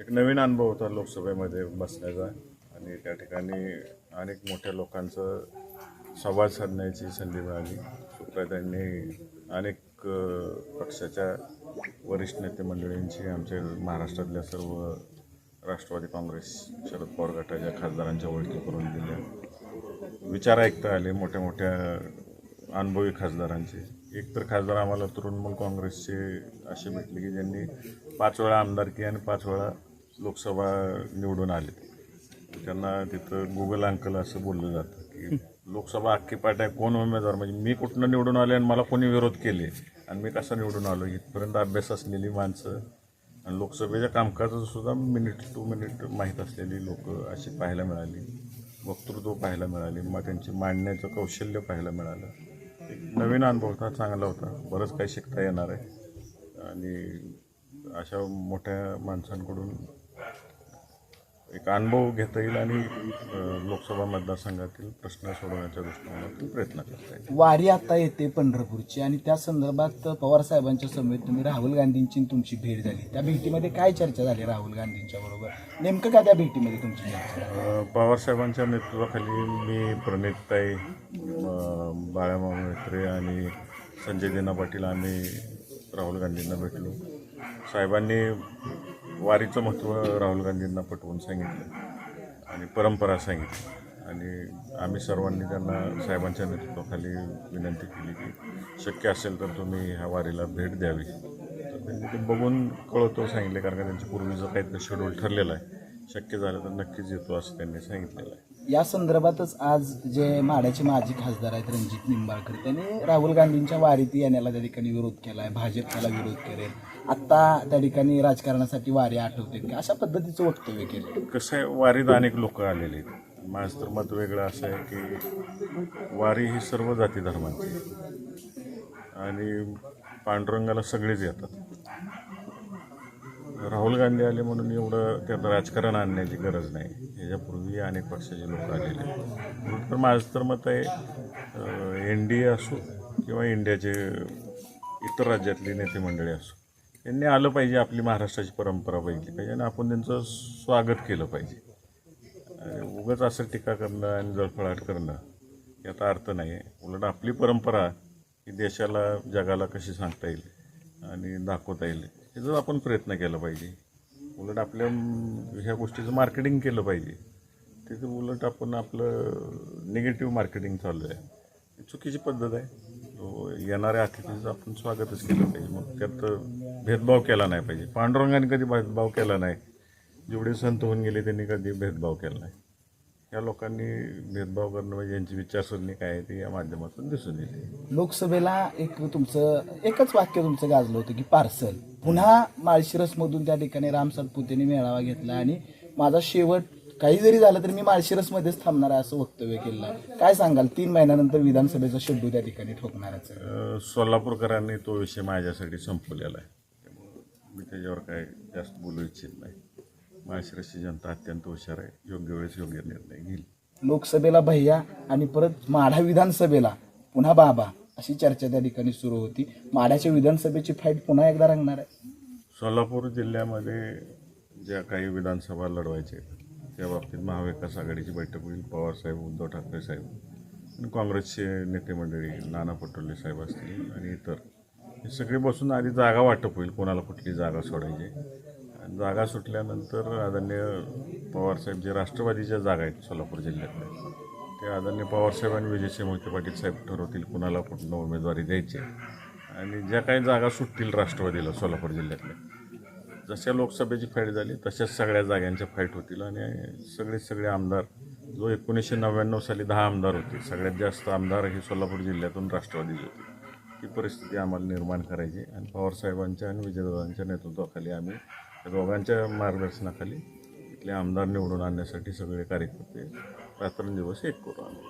एक नवीन अनुभव होता लोकसभेमध्ये बसण्याचा. आणि त्या ठिकाणी अनेक मोठ्या लोकांचं संवाद साधण्याची संधी मिळाली. सुप्रियातांनी अनेक पक्षाच्या वरिष्ठ नेते मंडळींची आमच्या महाराष्ट्रातल्या सर्व राष्ट्रवादी काँग्रेस शरद पवार गटाच्या खासदारांच्या ओळखी करून दिल्या. विचार ऐकता आले मोठ्या मोठ्या अनुभवी खासदारांचे. एक तर खासदार आम्हाला तृणमूल काँग्रेसचे असे भेटले की ज्यांनी पाच वेळा आमदारकी आणि पाच वेळा लोकसभा निवडून आले. त्यांना तिथं गुगल अंकल असं बोललं जातं की लोकसभा अख्खी पाठ आहे कोण उमेदवार? म्हणजे मी कुठनं निवडून आले आणि मला कोणी विरोध केले? आणि मी कसा निवडून आलो? इथपर्यंत अभ्यास असलेली माणसं आणि लोकसभेच्या कामकाजाचं सुद्धा मिनिट टू मिनिट माहीत असलेली लोक अशी पाहायला मिळाली. वक्तृत्व पाहायला मिळाली. मग त्यांची मांडण्याचं कौशल्य पाहायला मिळालं. एक नवीन अनुभव होता चांगला होता. बरंच काही शिकता येणार आहे. आणि अशा मोठ्या माणसांकडून एक अनुभव घेता येईल आणि अ, लोकसभा मतदारसंघातील प्रश्न सोडवण्याच्या दृष्टिकोनातून प्रयत्न करता येईल. वारी आता येते पंढरपूरची आणि त्या संदर्भात पवार साहेबांच्या समेत तुम्ही राहुल गांधींची आणि तुमची भेट झाली. त्या भेटीमध्ये काय चर्चा झाली राहुल गांधींच्या बरोबर? नेमकं काय त्या भेटीमध्ये तुमची चर्चा झाली? अ, पवारसाहेबांच्या नेतृत्वाखाली मी प्रणितताई अ, बाळामामा मेत्रे आणि संजय दिना पाटील आम्ही राहुल गांधींना भेटलो. साहेबांनी वारीचं महत्त्व राहुल गांधींना पटवून सांगितलं आणि परंपरा सांगितली. आणि आम्ही सर्वांनी त्यांना साहेबांच्या नेतृत्वाखाली विनंती केली की शक्य असेल तर तुम्ही ह्या वारीला भेट द्यावी. तर त्यांनी ते बघून कळवतो सांगितले कारण का त्यांच्या पूर्वीचं काहीतरी शेड्यूल ठरलेलं आहे. शक्य झालं तर नक्कीच येतो असं त्यांनी सांगितलेलं आहे. या संदर्भातच आज जे माड्याचे माजी खासदार आहेत रणजित निंबाळकर त्यांनी राहुल गांधींच्या वारीत येण्याला त्या ठिकाणी विरोध केला आहे भाजप त्याला विरोध करेल आत्ता त्या ठिकाणी राजकारणासाठी वारी आठवते की? अशा पद्धतीचं वक्तव्य केलं कसं आहे वारीत अनेक लोक आलेले आहेत. माझं तर मत वेगळं असं आहे की वारी ही सर्व जाती धर्मांची आणि पांडुरंगाला सगळेच येतात. राहुल गांधी आले म्हणून एवढं त्यात राजकारण आणण्याची गरज नाही. याच्यापूर्वी अनेक पक्षाचे लोक आलेले म्हणून तर माझं तर मत आहे एन डी ए असो किंवा इंडियाचे इतर राज्यातली नेते मंडळी असो यांनी आलं पाहिजे आपली महाराष्ट्राची परंपरा बघितली पाहिजे आणि आपण त्यांचं स्वागत केलं पाहिजे. उगाच असं टीका करणं आणि जळफळाट करणं याचा अर्थ नाही. आहे उलट आपली परंपरा ही देशाला जगाला कशी सांगता येईल आणि दाखवता येईल. त्याचा आपण प्रयत्न केला पाहिजे. उलट आपल्या ह्या गोष्टीचं मार्केटिंग केलं पाहिजे. तिथं उलट आपण आपलं निगेटिव्ह मार्केटिंग चालू आहे. चुकीची पद्धत आहे. हो, येणाऱ्या अतिथीचं आपण स्वागतच केलं पाहिजे. मग त्यात भेदभाव केला नाही पाहिजे. पांडुरंगाने कधी भेदभाव केला नाही. जेवढे संत होऊन गेले त्यांनी कधी भेदभाव केला नाही. या लोकांनी भेदभाव करणं म्हणजे यांची विचारसरणी काय आहे ती या माध्यमातून दिसून येते. लोकसभेला एक तुमचं एकच वाक्य तुमचं गाजलं होतं की पार्सल. पुन्हा माळशिरसमधून त्या ठिकाणी राम सातपुतेने मेळावा घेतला आणि माझा शेवट काही जरी झालं तरी मी माळशिरसमध्येच थांबणार आहे असं वक्तव्य केलं. काय सांगाल? तीन महिन्यानंतर विधानसभेचा शेड्यू त्या ठिकाणी ठोकणारच सोलापूरकरांनी तो विषय माझ्यासाठी संपवलेला आहे. त्यामुळं मी त्याच्यावर काय जास्त बोलू इच्छित नाही. माळशिरसची जनता अत्यंत हुशार आहे. योग्य वेळेस योग्य निर्णय घेईल. लोकसभेला भैया आणि परत माढा विधानसभेला पुन्हा बाबा. अशी चर्चा त्या ठिकाणी सुरू होती. माढ्याच्या विधानसभेची फाईट पुन्हा एकदा रंगणार आहे. सोलापूर जिल्ह्यामध्ये ज्या काही विधानसभा लढवायचे त्या बाबतीत महाविकास आघाडीची बैठक होईल पवारसाहेब उद्धव ठाकरे साहेब आणि काँग्रेसचे नेते मंडळी नाना पटोले साहेब असतील आणि इतर. हे सगळे बसून आधी जागा वाटप होईल कोणाला कुठली जागा सोडायची. आणि जागा सुटल्यानंतर आदरणीय पवारसाहेब जे राष्ट्रवादीच्या जागा आहेत सोलापूर जिल्ह्यातल्या ते आदरणीय पवारसाहेब आणि विजयसिंह मोहिते पाटील साहेब ठरवतील कुणाला कुठलं उमेदवारी द्यायची. आणि ज्या काही जागा सुटतील राष्ट्रवादीला सोलापूर जिल्ह्यातल्या. जशा लोकसभेची फाईट झाली तशाच सगळ्या जागांच्या फाईट होतील. आणि सगळे सगळे आमदार जो एकोणीसशे नव्याण्णव साली दहा आमदार होते सगळ्यात जास्त आमदार हे सोलापूर जिल्ह्यातून राष्ट्रवादीचे होते. ती परिस्थिती आम्हाला निर्माण करायची. आणि पवारसाहेबांच्या आणि विजयदादांच्या नेतृत्वाखाली आम्ही दोघांच्या मार्गदर्शनाखाली इथले आमदार निवडून आणण्यासाठी सगळे कार्यकर्ते रात्रंदिवस एक करू आम्ही.